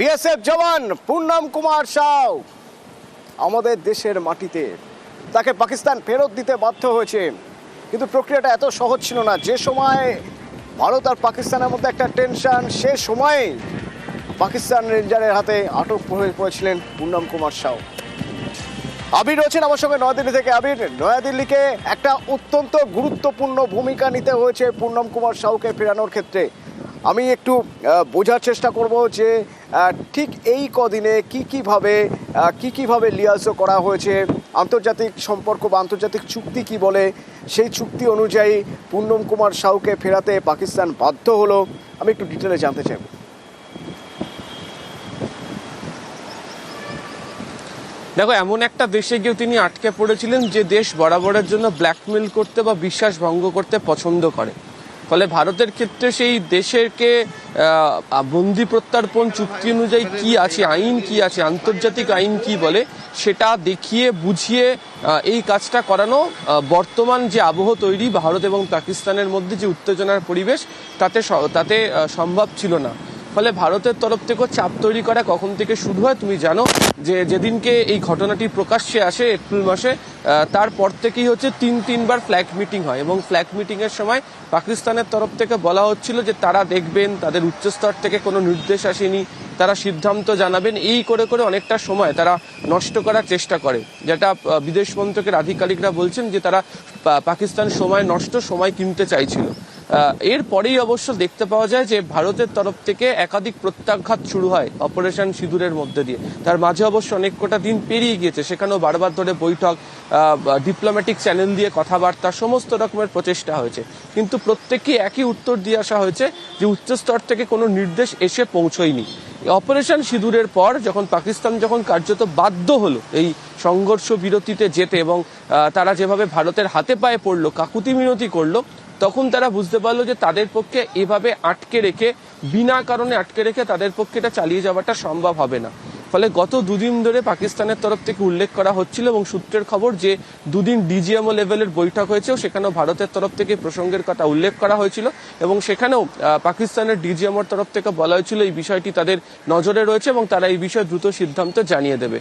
BSF jawan Purnam Kumar Shaw. আমাদের দেশের মাটিতে। তাকে পাকিস্তান ফেরত দিতে বাধ্য হয়েছে। কিন্তু প্রক্রিয়াটা এত সহজ ছিল না। যে সময় ভারত আর পাকিস্তানের মধ্যে একটা টেনশন, সে সময়ে পাকিস্তান রেঞ্জারের হাতে আটক হয়ে পড়েছিলেন পূর্ণম কুমার সাউ। আবির রয়েছেন আমার সঙ্গে নয়াদিল্লি থেকে। আবির, নয়াদিল্লিকে একটা অত্যন্ত গুরুত্বপূর্ণ ভূমিকা নিতে হয়েছে পূর্ণম কুমার সাউকে ফেরানোর ক্ষেত্রে। আমি একটু বোঝার চেষ্টা করব যে ঠিক এই কদিনে কি কীভাবে কি কীভাবে লিয়াজও করা হয়েছে, আন্তর্জাতিক সম্পর্ক বা আন্তর্জাতিক চুক্তি কি বলে, সেই চুক্তি অনুযায়ী পূর্ণম কুমার সাউকে ফেরাতে পাকিস্তান বাধ্য হলো। আমি একটু ডিটেলে জানতে চাই। দেখো, এমন একটা দেশে গিয়েও তিনি আটকে পড়েছিলেন যে দেশ বরাবরের জন্য ব্ল্যাকমেল করতে বা বিশ্বাস ভঙ্গ করতে পছন্দ করে। ফলে ভারতের ক্ষেত্রে সেই দেশেরকে বন্দি প্রত্যার্পণ চুক্তি অনুযায়ী কি আছে, আইন কি আছে, আন্তর্জাতিক আইন কি বলে, সেটা দেখিয়ে, বুঝিয়ে এই কাজটা করানো বর্তমান যে আবহ তৈরি ভারত এবং পাকিস্তানের মধ্যে যে উত্তেজনার পরিবেশ, তাতে তাতে সম্ভব ছিল না। ফলে ভারতের তরফ থেকেও চাপ তৈরি করা কখন থেকে শুরু হয়, তুমি জানো যে যেদিনকে এই ঘটনাটি প্রকাশ্যে আসে এপ্রিল মাসে তারপর থেকেই হচ্ছে তিন, তিনবার ফ্ল্যাগ মিটিং হয় এবং ফ্ল্যাগ মিটিংয়ের সময় পাকিস্তানের তরফ থেকে বলা হচ্ছিল যে তারা দেখবেন, তাদের উচ্চস্তর থেকে কোনো নির্দেশ আসেনি, তারা সিদ্ধান্ত জানাবেন, এই করে করে অনেকটা সময় তারা নষ্ট করার চেষ্টা করে। যেটা বিদেশ মন্ত্রকের আধিকারিকরা বলছেন যে তারা পাকিস্তান সময় নষ্ট সময় কিনতে চাইছিল। আহ, এরপরেই অবশ্য দেখতে পাওয়া যায় যে ভারতের তরফ থেকে একাধিক প্রত্যাঘাত শুরু হয় অপারেশন সিঁদুরের মধ্যে দিয়ে। তার মাঝে অবশ্য অনেক কটা দিন পেরিয়ে গিয়েছে সেখানেও বারবার ধরে বৈঠক ডিপ্লোম্যাটিক চ্যানেল দিয়ে কথাবার্তা সমস্ত রকমের প্রচেষ্টা হয়েছে। কিন্তু প্রত্যেককে একই উত্তর দিয়ে আসা হয়েছে যে উচ্চস্তর থেকে কোনো নির্দেশ এসে পৌঁছয়নি। অপারেশন সিঁদুরের পর যখন পাকিস্তান যখন কার্যত বাধ্য হলো এই সংঘর্ষ বিরতিতে যেতে এবং তারা যেভাবে ভারতের হাতে পায়ে পড়ল কাকুতি মিনতি করল তখন তারা বুঝতে পারল যে তাদের পক্ষে এভাবে আটকে রেখে, বিনা কারণে আটকে রেখে তাদের পক্ষে এটা চালিয়ে যাওয়াটা সম্ভব হবে না। ফলে গত দুদিন ধরে পাকিস্তানের তরফ থেকে উল্লেখ করা হচ্ছিল এবং সূত্রের খবর যে দুদিন ডিজিএমও লেভেলের বৈঠক হয়েছে, সেখানেও ভারতের তরফ থেকে প্রসঙ্গের কথা উল্লেখ করা হয়েছিল এবং সেখানেও পাকিস্তানের ডিজিএমওর তরফ থেকে বলা হয়েছিল এই বিষয়টি তাদের নজরে রয়েছে এবং তারা এই বিষয়ে দ্রুত সিদ্ধান্ত জানিয়ে দেবে।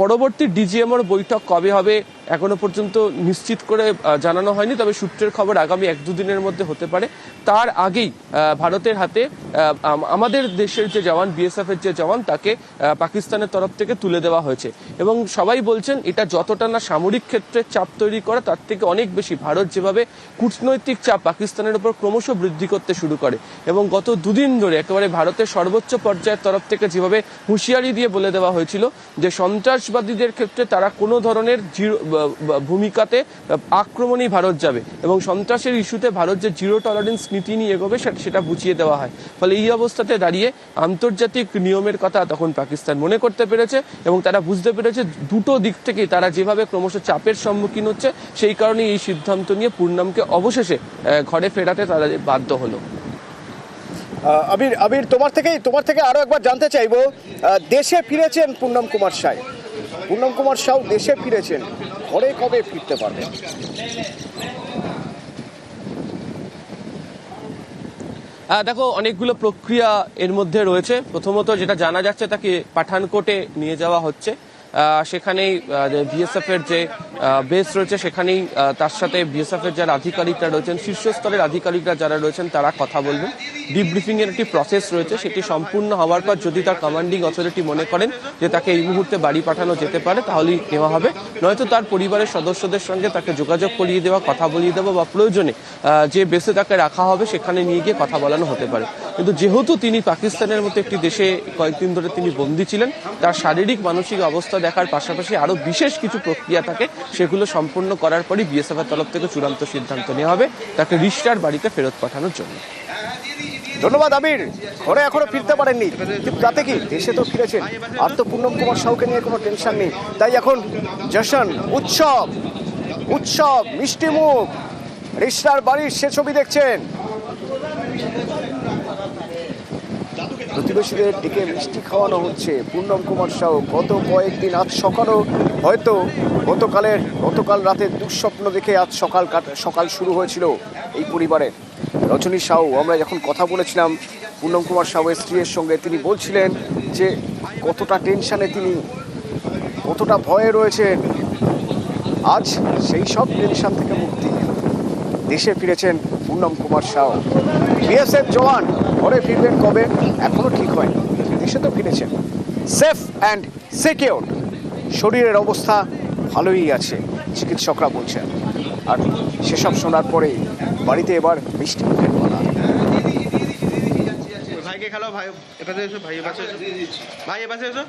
পরবর্তী ডিজিএমওর বৈঠক কবে হবে এখনও পর্যন্ত নিশ্চিত করে জানানো হয়নি, তবে সূত্রের খবর আগামী এক দুদিনের মধ্যে হতে পারে। তার আগেই ভারতের হাতে আমাদের দেশের যে জওয়ান বিএসএফ এর যে জওয়ান, তাকে পাকিস্তানের তরফ থেকে তুলে দেওয়া হয়েছে। এবং সবাই বলছেন, এটা যতটা না সামরিক ক্ষেত্রে চাপ তৈরি করা, তার থেকে অনেক বেশি ভারত যেভাবে কূটনৈতিক চাপ পাকিস্তানের উপর ক্রমশ বৃদ্ধি করতে শুরু করে। এবং গত দুদিন ধরে একেবারে ভারতের সর্বোচ্চ পর্যায়ের তরফ থেকে যেভাবে হুঁশিয়ারি দিয়ে বলে দেওয়া হয়েছিল যে সন্ত্রাসবাদীদের ক্ষেত্রে তারা কোনো ধরনের জিরো ভূমিকাতে আক্রমণই ভারত যাবে এবং সন্ত্রাসের ইস্যুতে ভারত যে জিরো টলারেন্স নীতি নিয়ে এগোবে সেটা বুঝিয়ে দেওয়া হয়। ফলে এই অবস্থাতে দাঁড়িয়ে আন্তর্জাতিক নিয়মের কথা তখন পাকিস্তান মনে করতে পেরেছে এবং তারা বুঝতে পেরেছে দুটো দিক থেকেই তারা যেভাবে ক্রমশ চাপের সম্মুখীন হচ্ছে, সেই কারণে এই সিদ্ধান্ত নিয়ে পূর্ণামকে অবশেষে ঘরে ফেরাতে তারা বাধ্য হলো। আবির আবির, তোমার থেকেই তোমার থেকে আরও একবার জানতে চাইব দেশে ফিরেছেন পূর্ণম কুমার সাই পূর্ণম কুমার সাউ দেশে ফিরেছেন। ঘরে কবে ফিরতে পারবেন দেখো, অনেকগুলো প্রক্রিয়া এর মধ্যে রয়েছে। প্রথমত যেটা জানা যাচ্ছে, তাকে পাঠানকোটে নিয়ে যাওয়া হচ্ছে। সেখানেই বিএসএফ এর যে বেস রয়েছে, সেখানেই তার সাথে বিএসএফ এর যারা আধিকারিকরা রয়েছেন, শীর্ষস্তরের আধিকারিকরা যারা রয়েছেন, তারা কথা বলবেন। ডিব্রিফিং এর একটি প্রসেস রয়েছে, সেটি সম্পূর্ণ হওয়ার পর যদি তার কমান্ডিং অথরিটি মনে করেন যে তাকে এই মুহূর্তে বাড়ি পাঠানো যেতে পারে, তাহলেই নেওয়া হবে। নয়তো তার পরিবারের সদস্যদের সঙ্গে তাকে যোগাযোগ করিয়ে দেওয়া, কথা বলিয়ে দেওয়া বা প্রয়োজনে যে বেসে তাকে রাখা হবে, সেখানে নিয়ে গিয়ে কথা বলানো হতে পারে। কিন্তু যেহেতু তিনি পাকিস্তানের মতো একটি দেশে কয়েকদিন ধরে তিনি বন্দী ছিলেন, তার শারীরিক, মানসিক অবস্থা দেখার পাশাপাশি আরও বিশেষ কিছু প্রক্রিয়া থাকে, সেগুলো সম্পূর্ণ করার পরই বিএসএফ এর তরফ থেকে চূড়ান্ত সিদ্ধান্ত নেওয়া হবে, তাকে রিস্টার বাড়িতে ফেরত পাঠানোর জন্য। ধন্যবাদ, আমির। ঘরে এখনও ফিরতে পারেননি। কিন্তু তাতে কি? দেশে তো ফিরেছেন। আর তো পূর্ণম কুমার সাউকে নিয়ে কোনো টেনশন নেই। তাই এখন জশন উৎসব উৎসব, মিষ্টি মুখ রিস্টার বাড়ির সে ছবি দেখছেন। প্রতিবেশীদের ডেকে মিষ্টি খাওয়ানো হচ্ছে। পূর্ণম কুমার সাউ গত কয়েকদিন আজ সকালও হয়তো গতকালের, গতকাল রাতে দুঃস্বপ্ন দেখে আজ সকাল সকাল শুরু হয়েছিল এই পরিবারের রজনী সাউ আমরা যখন কথা বলেছিলাম পূর্ণম কুমার সাউয়ের স্ত্রীর সঙ্গে, তিনি বলছিলেন যে কতটা টেনশনে তিনি, কতটা ভয়ে রয়েছেন। আজ সেই সব টেনশন থেকে মুক্তি। দেশে ফিরেছেন পূর্ণম কুমার সাউ বিএসএফ জওয়ান, ঘরে ফিরবেন কবে? এখনও ঠিক হয়নি। দেশে তো ফিরেছেন। Safe and secure. শরীরের অবস্থা ভালোই আছে, চিকিৎসকরা বলছেন। আর সেসব শোনার পরে বাড়িতে এবার মিষ্টি মুখের বলা ভাইকে খেলো, ভাই, এপাশে এসো, ভাই, এপাশে এসো। ভাই, এপাশে এসো।